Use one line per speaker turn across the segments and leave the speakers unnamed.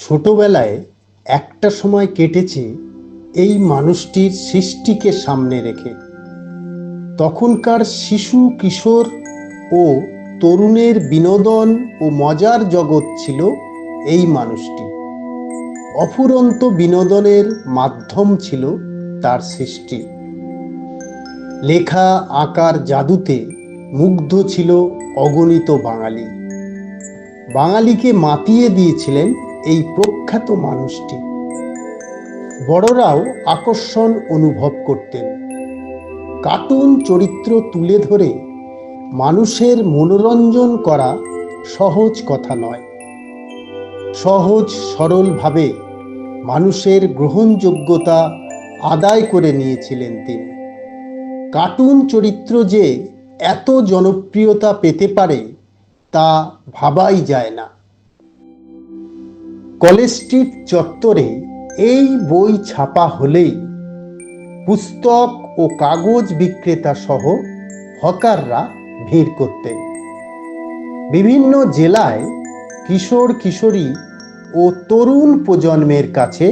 ছোটবেলায় একটা সময় কেটেছে এই মানুষটির সৃষ্টিকে সামনে রেখে। তখনকার শিশু, কিশোর ও তরুণের বিনোদন ও মজার জগৎ ছিল এই মানুষটি। অফুরন্ত বিনোদনের মাধ্যম ছিল তার সৃষ্টি। লেখা আকার জাদুতে মুগ্ধ ছিল অগণিত বাঙালি। বাঙালিকে মাতিয়ে দিয়েছিলেন এই প্রখ্যাত মানুষটি। বড়রাও আকর্ষণ অনুভব করতেন। কার্টুন চরিত্র তুলে ধরে মানুষের মনোরঞ্জন করা সহজ কথা নয়। সহজ, সরলভাবে মানুষের গ্রহণযোগ্যতা আদায় করে নিয়েছিলেন তিনি। কার্টুন চরিত্র যে এত জনপ্রিয়তা পেতে পারে তা ভাবাই যায় না। কলেজ স্ট্রিট চত্বরে এই বই ছাপা হলেই পুস্তক ও কাগজ বিক্রেতা সহ হকাররা ভিড় করতেন। বিভিন্ন জেলায় কিশোর কিশোরী ও তরুণ প্রজন্মের কাছে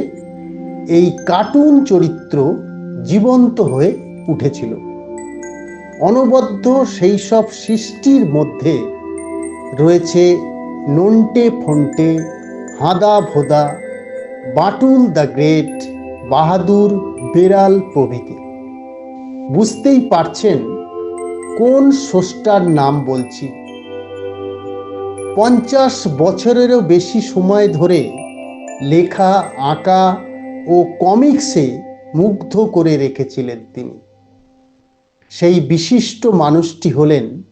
এই কার্টুন চরিত্র জীবন্ত হয়ে উঠেছিল। অনবদ্য সেই সব সৃষ্টির মধ্যে রয়েছে নন্টে ফন্টে হাদা ভোদা, বাটুল দ্য গ্রেট, বাহাদুর বেড়াল প্রভৃতি। বুঝতেই পারছেন কোন স্রষ্টার নাম বলছি। পঞ্চাশ বছরেরও বেশি সময় ধরে লেখা, আঁকা ও কমিক্সে মুগ্ধ করে রেখেছিলেন তিনি। সেই বিশিষ্ট মানুষটি হলেন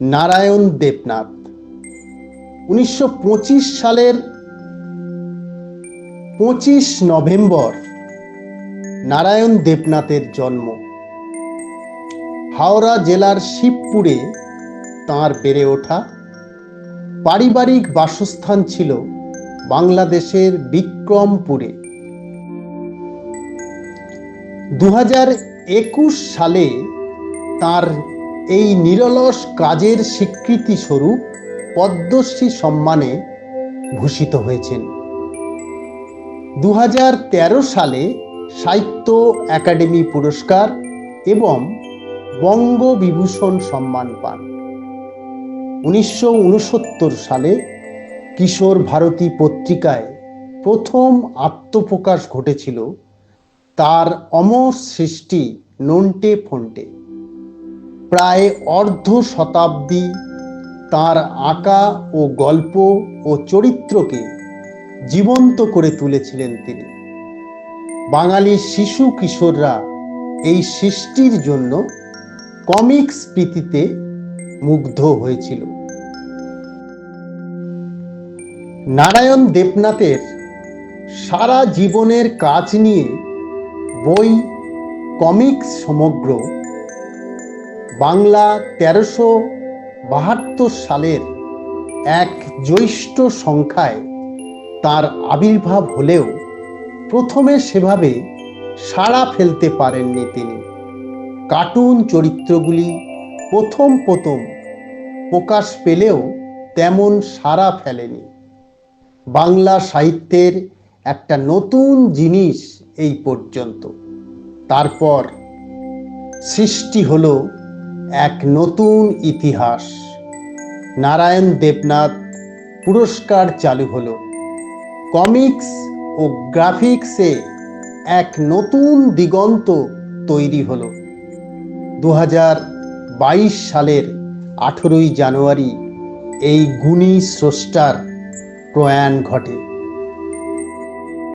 নারায়ণ দেবনাথ। উনিশশো পঁচিশ সালের পঁচিশ নভেম্বর, নারায়ণ দেবনাথের জন্ম। হাওড়া জেলার শিবপুরে তাঁর বেড়ে ওঠা। পারিবারিক বাসস্থান ছিল বাংলাদেশের বিক্রমপুরে। দু হাজার একুশ সালে তার এই নিরলস কাজের স্বীকৃতি স্বরূপ পদ্মশ্রী সম্মানে ভূষিত হয়েছেন। দু হাজার তেরো সালে সাহিত্য একাডেমি পুরস্কার এবং বঙ্গবিভূষণ সম্মান পান। উনিশশো উনসত্তর সালে কিশোর ভারতী পত্রিকায় প্রথম আত্মপ্রকাশ ঘটেছিল তার অমর সৃষ্টি নন্টে ফন্টে। প্রায় অর্ধ শতাব্দী তার আঁকা ও গল্প ও চরিত্রকে জীবন্ত করে তুলেছিলেন তিনি। বাঙালি শিশু কিশোররা এই সৃষ্টির জন্য কমিক্স প্রীতিতে মুগ্ধ হয়েছিল। নারায়ণ দেবনাথের সারা জীবনের কাজ নিয়ে বই, কমিক্স সমগ্র বাংলা তেরোশো বাহাত্তর সালের এক জ্যৈষ্ঠ সংখ্যায় তার আবির্ভাব হলেও প্রথমে সেভাবে সাড়া ফেলতে পারেননি তিনি। কার্টুন চরিত্রগুলি প্রথম প্রথম প্রকাশ পেলেও তেমন সাড়া ফেলেনি। বাংলা সাহিত্যের একটা নতুন জিনিস এই পর্যন্ত। তারপর সৃষ্টি হল এক নতুন ইতিহাস। নারায়ণ দেবনাথ পুরস্কার চালু হলো। কমিক্স ও গ্রাফিক্সে এক নতুন দিগন্ত তৈরি হল। দু হাজার বাইশ সালের আঠেরোই জানুয়ারি এই গুণী স্রষ্টার প্রয়াণ ঘটে।